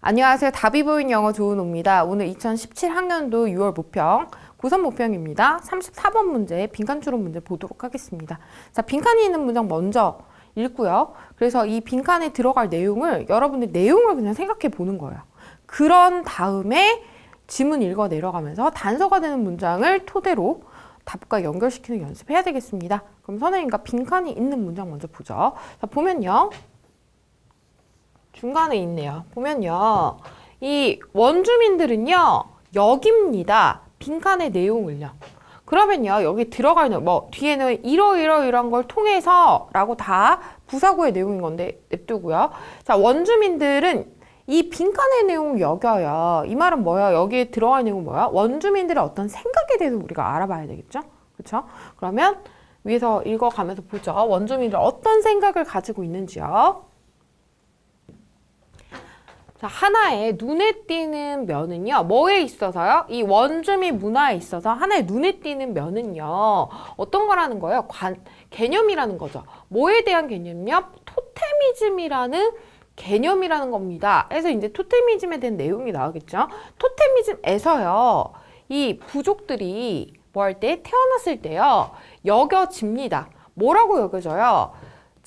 안녕하세요. 답이 보인 영어 조은호입니다. 오늘 2017 학년도 6월 모평, 고3 모평입니다. 34번 문제, 빈칸 추론 문제 보도록 하겠습니다. 자, 빈칸이 있는 문장 먼저 읽고요. 그래서 이 빈칸에 들어갈 내용을 여러분들 내용을 그냥 생각해 보는 거예요. 그런 다음에 지문 읽어 내려가면서 단서가 되는 문장을 토대로 답과 연결시키는 연습해야 되겠습니다. 그럼 선생님과 빈칸이 있는 문장 먼저 보죠. 자, 보면요. 중간에 있네요. 보면요. 이 원주민들은요. 여기입니다. 빈칸의 내용을요. 그러면요. 여기 들어가 있는 뭐 뒤에는 이러이러이러한 걸 통해서 라고 다 부사구의 내용인 건데 냅두고요. 자, 원주민들은 이 빈칸의 내용을 여겨요. 이 말은 뭐야? 여기에 들어가 있는 내용은 뭐야? 원주민들의 어떤 생각에 대해서 우리가 알아봐야 되겠죠? 그렇죠? 그러면 위에서 읽어가면서 보죠. 원주민들 어떤 생각을 가지고 있는지요. 자, 하나의 눈에 띄는 면은요, 뭐에 있어서요? 이 원주민 문화에 있어서 하나의 눈에 띄는 면은요, 어떤 거라는 거예요? 관, 개념이라는 거죠. 뭐에 대한 개념이요? 토테미즘이라는 개념이라는 겁니다. 그래서 이제 토테미즘에 대한 내용이 나오겠죠. 토테미즘에서요, 이 부족들이 뭐 할 때, 태어났을 때요, 여겨집니다. 뭐라고 여겨져요?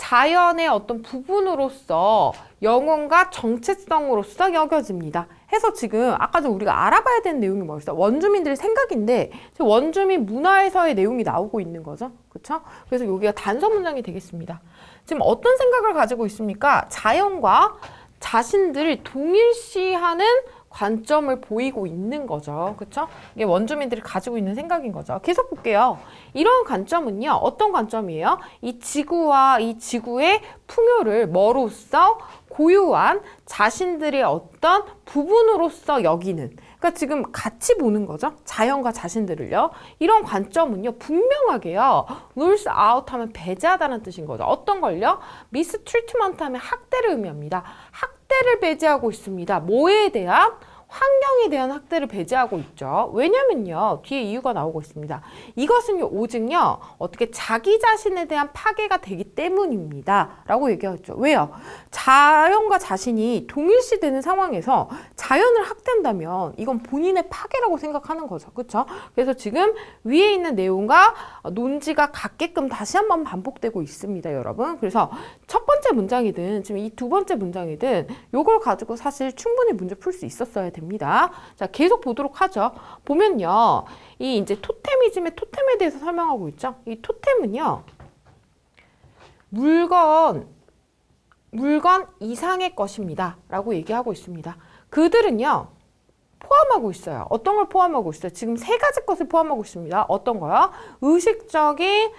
자연의 어떤 부분으로서 영혼과 정체성으로서 여겨집니다. 해서 지금 아까 전 우리가 알아봐야 되는 내용이 뭐였어? 원주민들의 생각인데 원주민 문화에서의 내용이 나오고 있는 거죠. 그렇죠? 그래서 여기가 단서 문장이 되겠습니다. 지금 어떤 생각을 가지고 있습니까? 자연과 자신들을 동일시하는 관점을 보이고 있는 거죠. 그렇죠? 이게 원주민들이 가지고 있는 생각인 거죠. 계속 볼게요. 이런 관점은요. 어떤 관점이에요? 이 지구와 이 지구의 풍요를 뭐로써 고유한 자신들의 어떤 부분으로서 여기는 그러니까 지금 같이 보는 거죠. 자연과 자신들을요. 이런 관점은요. 분명하게요. rules out 하면 배제하다는 뜻인 거죠. 어떤 걸요? mistreatment 하면 학대를 의미합니다. 학대를 배제하고 있습니다. 뭐에 대한? 환경에 대한 학대를 배제하고 있죠. 왜냐면요. 뒤에 이유가 나오고 있습니다. 이것은요. 오직요. 어떻게 자기 자신에 대한 파괴가 되기 때문입니다. 라고 얘기하죠. 왜요? 자연과 자신이 동일시 되는 상황에서 자연을 학대한다면 이건 본인의 파괴라고 생각하는 거죠. 그렇죠? 그래서 지금 위에 있는 내용과 논지가 같게끔 다시 한번 반복되고 있습니다, 여러분. 그래서 첫 번째 문장이든 지금 이 두 번째 문장이든 요걸 가지고 사실 충분히 문제 풀 수 있었어야 됩니다. 자, 계속 보도록 하죠. 보면요. 이 이제 토테미즘의 토템에 대해서 설명하고 있죠. 이 토템은요. 물건 물건 이상의 것입니다. 라고 얘기하고 있습니다. 그들은요, 포함하고 있어요. 어떤 걸 포함하고 있어요? 지금 세 가지 것을 포함하고 있습니다. 어떤 거요? 의식적인,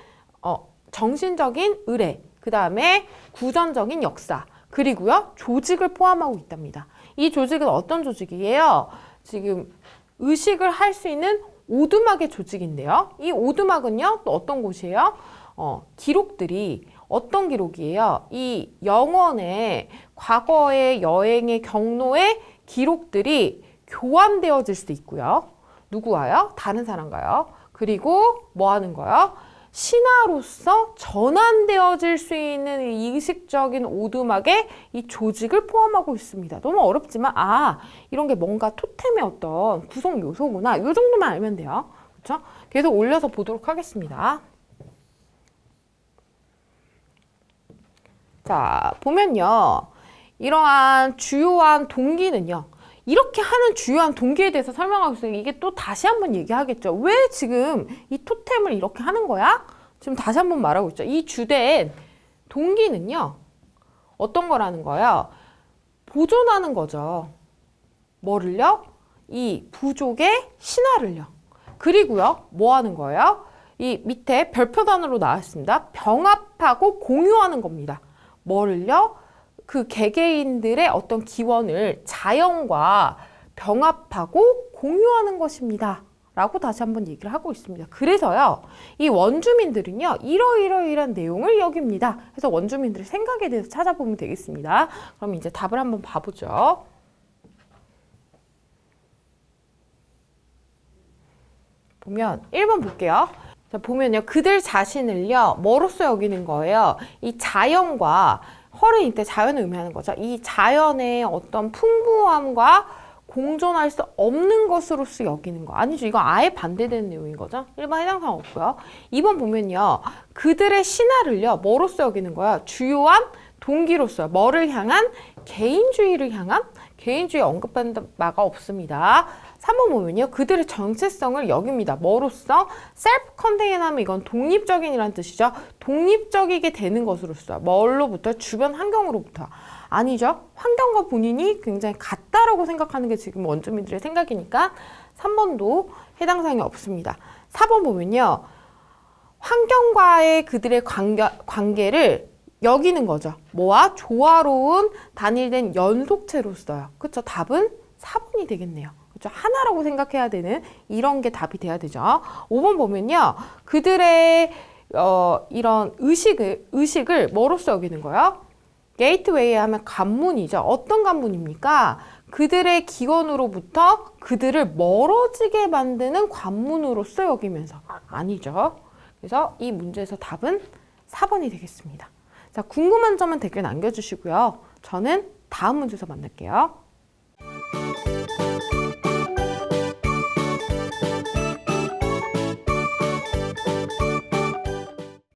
어, 정신적인 의뢰, 그 다음에 구전적인 역사, 그리고요, 조직을 포함하고 있답니다. 이 조직은 어떤 조직이에요? 지금 의식을 할 수 있는 오두막의 조직인데요. 이 오두막은요, 또 어떤 곳이에요? 어, 기록들이 어떤 기록이에요? 이 영원의 과거의 여행의 경로의 기록들이 교환되어질 수도 있고요. 누구와요? 다른 사람과요. 그리고 뭐 하는 거요? 신화로서 전환되어질 수 있는 이 의식적인 오두막에 이 조직을 포함하고 있습니다. 너무 어렵지만 아 이런 게 뭔가 토템의 어떤 구성 요소구나. 이 정도만 알면 돼요. 그렇죠? 계속 올려서 보도록 하겠습니다. 자, 보면요. 이러한 주요한 동기는요. 이렇게 하는 주요한 동기에 대해서 설명하고 있어요. 이게 또 다시 한번 얘기하겠죠. 왜 지금 이 토템을 이렇게 하는 거야? 지금 다시 한번 말하고 있죠. 이 주된 동기는요. 어떤 거라는 거예요? 보존하는 거죠. 뭐를요? 이 부족의 신화를요. 그리고요. 뭐 하는 거예요? 이 밑에 별표단으로 나왔습니다. 병합하고 공유하는 겁니다. 뭐를요? 그 개개인들의 어떤 기원을 자연과 병합하고 공유하는 것입니다. 라고 다시 한번 얘기를 하고 있습니다. 그래서요, 이 원주민들은요, 이러이러이런 내용을 여깁니다. 그래서 원주민들의 생각에 대해서 찾아보면 되겠습니다. 그럼 이제 답을 한번 봐보죠. 보면 1번 볼게요. 자, 보면요. 그들 자신을요. 뭐로써 여기는 거예요? 이 자연과 헐은 이때 자연을 의미하는 거죠. 이 자연의 어떤 풍부함과 공존할 수 없는 것으로서 여기는 거. 아니죠. 이거 아예 반대되는 내용인 거죠. 일반 해당 사항 없고요. 2번 보면요. 그들의 신화를요. 뭐로서 여기는 거야? 주요한 동기로서요. 뭐를 향한? 개인주의를 향한? 개인주의 언급받는 바가 없습니다. 3번 보면요. 그들의 정체성을 여깁니다. 뭐로써? self contained 하면 이건 독립적인이라는 뜻이죠. 독립적이게 되는 것으로서. 뭘로부터? 주변 환경으로부터. 아니죠. 환경과 본인이 굉장히 같다라고 생각하는 게 지금 원주민들의 생각이니까 3번도 해당 사항이 없습니다. 4번 보면요. 환경과의 그들의 관계, 관계를 여기는 거죠. 뭐와 조화로운 단일된 연속체로서요. 그렇죠? 답은 4번이 되겠네요. 그렇죠? 하나라고 생각해야 되는 이런 게 답이 돼야 되죠. 5번 보면요. 그들의 어, 이런 의식을 의식을 뭐로써 여기는 거예요? 게이트웨이 하면 관문이죠. 어떤 관문입니까? 그들의 기원으로부터 그들을 멀어지게 만드는 관문으로서 여기면서 아니죠. 그래서 이 문제에서 답은 4번이 되겠습니다. 자, 궁금한 점은 댓글 남겨주시고요. 저는 다음 문제에서 만날게요.